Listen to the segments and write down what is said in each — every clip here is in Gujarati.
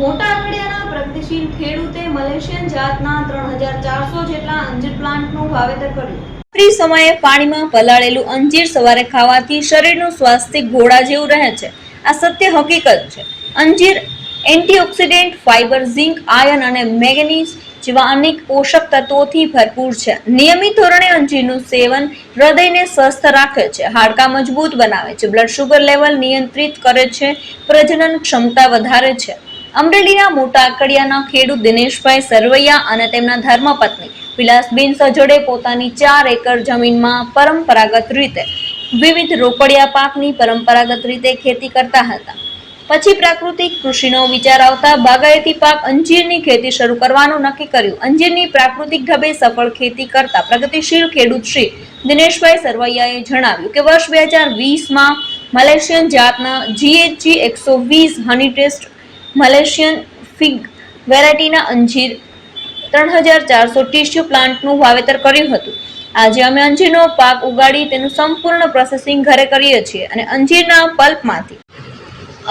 મોટા આંકડિયાના પ્રગતિશીલ ખેડૂતે મલેશિયન જાતના ત્રણ હજાર ચારસો જેટલા અંજીર પ્લાન્ટનું વાવેતર કર્યું. રાત્રિ સમયે પાણીમાં પલાળેલું અંજીર સવારે ખાવાથી શરીરનું સ્વાસ્થ્ય ઘોડા જેવું રહે છે. આ સત્ય હકીકત છે. અંજીર એન્ટીઓક્સિડન્ટ, ફાઇબર, ઝિંક આયર્ન અને મેગ્નીઝ જેવા અનેક પોષક તત્વોથી ભરપૂર છે. નિયમિત ધોરણે અંજીરનું સેવન હૃદયને સ્વસ્થ રાખે છે. હાડકાં મજબૂત બનાવે છે. બ્લડ શુગર લેવલ નિયંત્રિત કરે છે. પ્રજનન ક્ષમતા વધારે છે. અમરેલીના મોટા આકડિયાના ખેડૂત દિનેશભાઈ સરવૈયા અને તેમના ધર્મપત્ની વિલાસબેન સજોડે પોતાની ચાર એકર જમીનમાં પરંપરાગત રીતે વિવિધ રોકડિયા પાકની પરંપરાગત રીતે ખેતી કરતા હતા. પછી પ્રાકૃતિક કૃષિનો વિચાર આવતા બાગાયતી પાક અંજીરની ખેતી શરૂ કરવાનું નક્કી કર્યું. અંજીરની પ્રાકૃતિક ઢબે સફળ ખેતી કરતા પ્રગતિશીલ ખેડૂત શ્રી દિનેશભાઈ સરવૈયાએ જણાવ્યું કે વર્ષ બે હજાર વીસમાં મલેશિયન જાતના જીએચજી એકસો વીસ હની ટેસ્ટ મલેશિયન ફિગ વેરાયટીના અંજીર ત્રણ હજાર ચારસો ટીસ્યુ પ્લાન્ટનું વાવેતર કર્યું હતું. આજે અમે અંજીરનો પાક ઉગાડી તેનું સંપૂર્ણ પ્રોસેસિંગ ઘરે કરીએ છીએ અને અંજીરના પલ્પમાંથી.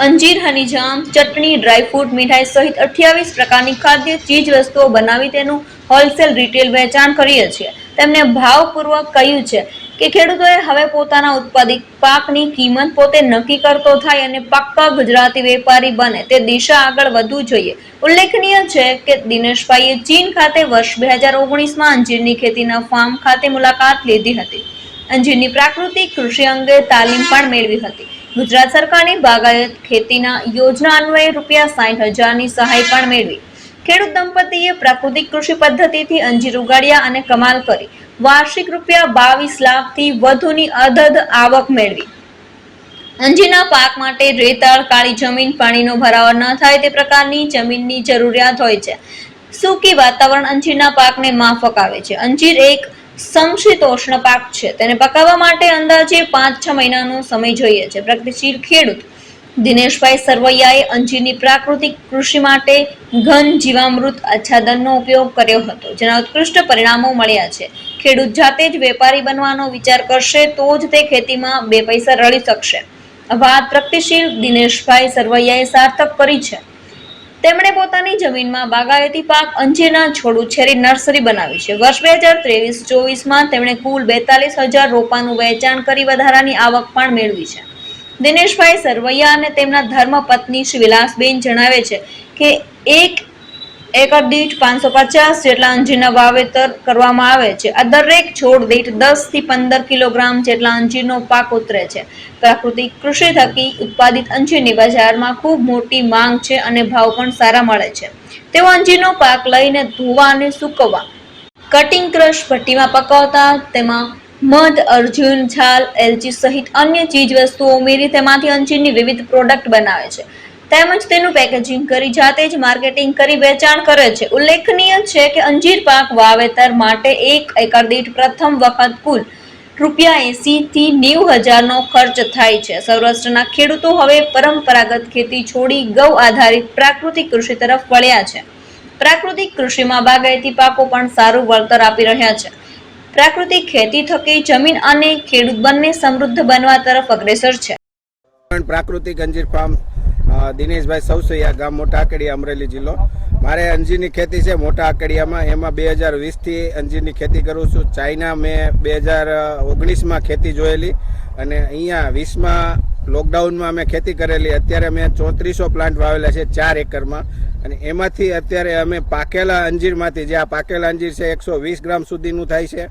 અંજીર, હનીજામ, ચટણી ડ્રાયફ્રૂટ મીઠાઈ સહિત અઠ્યાવીસ પ્રકારની ખાદ્ય ચીજ વસ્તુઓ બનાવી તેનું હોલસેલ રિટેલ વેચાણ કરીએ છીએ. તેમને ભાવપૂર્વક કહ્યું છે કે ખેડૂતોએ હવે પોતાના ઉત્પાદિત પાકની કિંમત પોતે નક્કી કરતો થાય અને પક્કા ગુજરાતી વેપારી બને તે દિશા આગળ વધવું જોઈએ. ઉલ્લેખનીય છે કે દિનેશભાઈએ ચીન ખાતે વર્ષ બે હજાર ઓગણીસમાં અંજીરની ખેતીના ફાર્મ ખાતે મુલાકાત લીધી હતી. અંજીરની પ્રાકૃતિક કૃષિ અંગે તાલીમ પણ મેળવી હતી. ગુજરાત સરકારની બાગાયત ખેતીના યોજના અન્વયે રૂપિયા સાઠ હજારની સહાય પણ મેળવી. ખેડૂત દંપતીએ પ્રાકૃતિક કૃષિ પદ્ધતિથી અંજીર ઉગાડ્યા અને કમાલ કરી. વાર્ષિક રૂપિયા બાવીસ લાખથી વધુની અધધ આવક મેળવી. અંજીના પાક માટે રેતાળ, કાળી જમીન, પાણીનો ભરાવો ન થાય તે પ્રકારની જમીનની જરૂરિયાત હોય છે. સૂકી વાતાવરણ અંજીરના પાકને માફક આવે છે. અંજીર એક સમશીતોષ્ણ પાક છે. તેને પકાવવા માટે અંદાજે પાંચ છ મહિનાનો સમય જોઈએ છે. પ્રગતિશીલ ખેડૂત દિનેશભાઈ સરવૈયાએ અંજીરની પ્રાકૃતિક કૃષિ માટે ઘન જીવામૃત આચ્છાદનનો ઉપયોગ કર્યો હતો, જેના ઉત્કૃષ્ટ પરિણામો મળ્યા છે. ખેડૂત જાતે જ વેપારી બનવાનો વિચાર કરશે તો જ તે ખેતીમાં બે પૈસા રળી શકશે. વાત પ્રગતિશીલ દિનેશભાઈ સરવૈયાએ સાર્થક કરી છે. તેમણે પોતાની જમીનમાં બાગાયતી પાક અંજીરના છોડ ઉછેરી નર્સરી બનાવી છે. વર્ષ બે હજાર ત્રેવીસ ચોવીસમાં તેમણે કુલ બેતાલીસ હજાર રોપાનું વેચાણ કરી વધારાની આવક પણ મેળવી છે. દિનેશભાઈ સરવૈયા અને તેમના ધર્મપત્ની શ્રી વિલાસબેન જણાવે છે કે એક એકર દીઠ પાંચસો પચાસ જેટલા અંજીરના વાવેતર કરવામાં આવે છે. આ દરેક છોડ દીઠ દસથી પંદર કિલોગ્રામ જેટલા અંજીરનો પાક ઉતરે છે. પ્રાકૃતિક કૃષિ થકી ઉત્પાદિત અંજીરની બજારમાં ખૂબ મોટી માંગ છે અને ભાવ પણ સારા મળે છે. તેઓ અંજીરનો પાક લઈને ધોવા અને સૂકવવા કટિંગ ક્રશ ભઠ્ઠીમાં પકાવતા, તેમાં મધ, અર્જુન, છાલ, એલચી સહિત અન્ય ચીજ વસ્તુઓ ઉમેરી તેમાંથી અંજીરની વિવિધ પ્રોડક્ટ બનાવે છે. તેમજ તેનું પેકેજિંગ કરી જાતે જ માર્કેટિંગ કરી વેચાણ કરે છે. ઉલ્લેખનીય છે કે અંજીર પાક વાવેતર માટે એક એકર દીઠ પ્રથમ વખત કુલ રૂપિયા એસી થી નેવું હજારનો ખર્ચ થાય છે. સૌરાષ્ટ્રના ખેડૂતો હવે પરંપરાગત ખેતી છોડી ગૌ આધારિત પ્રાકૃતિક કૃષિ તરફ વળ્યા છે. પ્રાકૃતિક કૃષિમાં બાગાયતી પાકો પણ સારું વળતર આપી રહ્યા છે. પ્રાકૃતિક ખેતી થકી જમીન અને ખેડૂત બંને સમૃદ્ધ બનવા તરફ અગ્રેસર છે. પ્રાકૃતિક અંજીર ફાર્મ દિનેશભાઈ સૌસૈયા ગામ મોટા આકડીયા, અમરેલી જિલ્લો. મારે અંજીરની ખેતી છે મોટા આકડિયામાં. એમાં બે હજાર વીસથી અંજીરની ખેતી કરું છું. ચાઇના મેં બે હજાર ઓગણીસમાં ખેતી જોયેલી અને અહીંયા વીસમાં લોકડાઉનમાં અમે ખેતી કરેલી. અત્યારે મેં ચોત્રીસો પ્લાન્ટ વાવેલા છે ચાર એકરમાં. અને એમાંથી અત્યારે અમે પાકેલા અંજીરમાંથી, જે આ પાકેલા અંજીર છે, એકસો વીસ ગ્રામ સુધીનું થાય છે.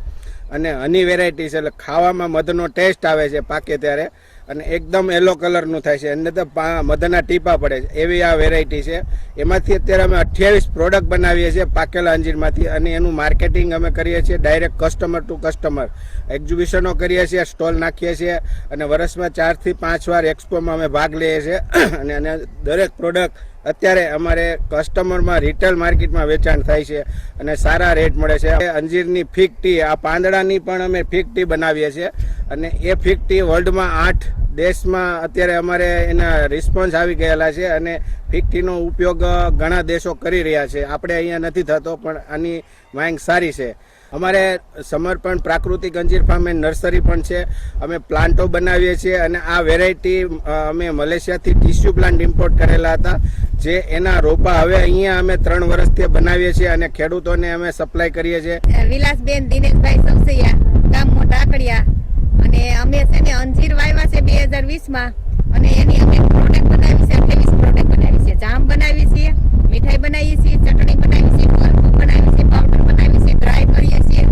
અને હની વેરાયટી છે, એટલે ખાવામાં મધનો ટેસ્ટ આવે છે પાકે ત્યારે. અને એકદમ યલો કલરનું થાય છે. અને તો મધના ટીપા પડે છે. એવી આ વેરાયટી છે. એમાંથી અત્યારે અમે અઠ્યાવીસ પ્રોડક્ટ બનાવીએ છીએ પાકેલા અંજીરમાંથી અને એનું માર્કેટિંગ અમે કરીએ છીએ ડાયરેક્ટ કસ્ટમર ટુ કસ્ટમર એક્ઝિબિશનો કરીએ છીએ સ્ટોલ નાખીએ છીએ અને વર્ષમાં ચારથી પાંચ વાર એક્સપોમાં અમે ભાગ લઈએ છીએ. અને અને દરેક પ્રોડક્ટ અત્યારે અમારે કસ્ટમરમાં રિટેલ માર્કેટમાં વેચાણ થાય છે અને સારા રેટ મળે છે. અંજીરની ફીક ટી આ પાંદડાની પણ અમે ફીક ટી બનાવીએ છીએ. અને એ ફિકટી વર્લ્ડમાં આઠ દેશમાં અત્યારે અમારે એના રિસ્પોન્સ આવી ગયેલા છે અને ફિકટીનો ઉપયોગ ઘણા દેશો કરી રહ્યા છે. આપણે અહીંયા નથી થતો, પણ આની માંગ સારી છે. અમારે સમર્પણ પ્રાકૃતિક અંજીર ફાર્મ એન્ડ નર્સરી પણ છે. અમે પ્લાન્ટો બનાવીએ છીએ અને આ વેરાયટી અમે મલેશિયાથી ટીસ્યુ પ્લાન્ટ ઇમ્પોર્ટ કરેલા હતા, જે એના રોપા હવે અહીંયા અમે ત્રણ વર્ષથી બનાવીએ છીએ અને ખેડૂતોને અમે સપ્લાય કરીએ છીએ. વિલાસબેન દિનેશભાઈ સવસૈયા ગામ મોટા આકડિયા અને અમે છે ને અંજીર વાવ્યા છે બે હજાર વીસમાં. અને એની અમે પ્રોડક્ટ બનાવી છે અઠ્યાવીસ પ્રોડક્ટ બનાવી છે. જામ બનાવી છીએ, મીઠાઈ બનાવીએ છીએ, ચટણી બનાવી છે બરફો બનાવી છે પાવડર બનાવી છે ડ્રાય કરીએ છીએ.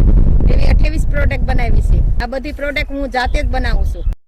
એવી અઠ્યાવીસ પ્રોડક્ટ બનાવી છે. આ બધી પ્રોડક્ટ હું જાતે જ બનાવું છું.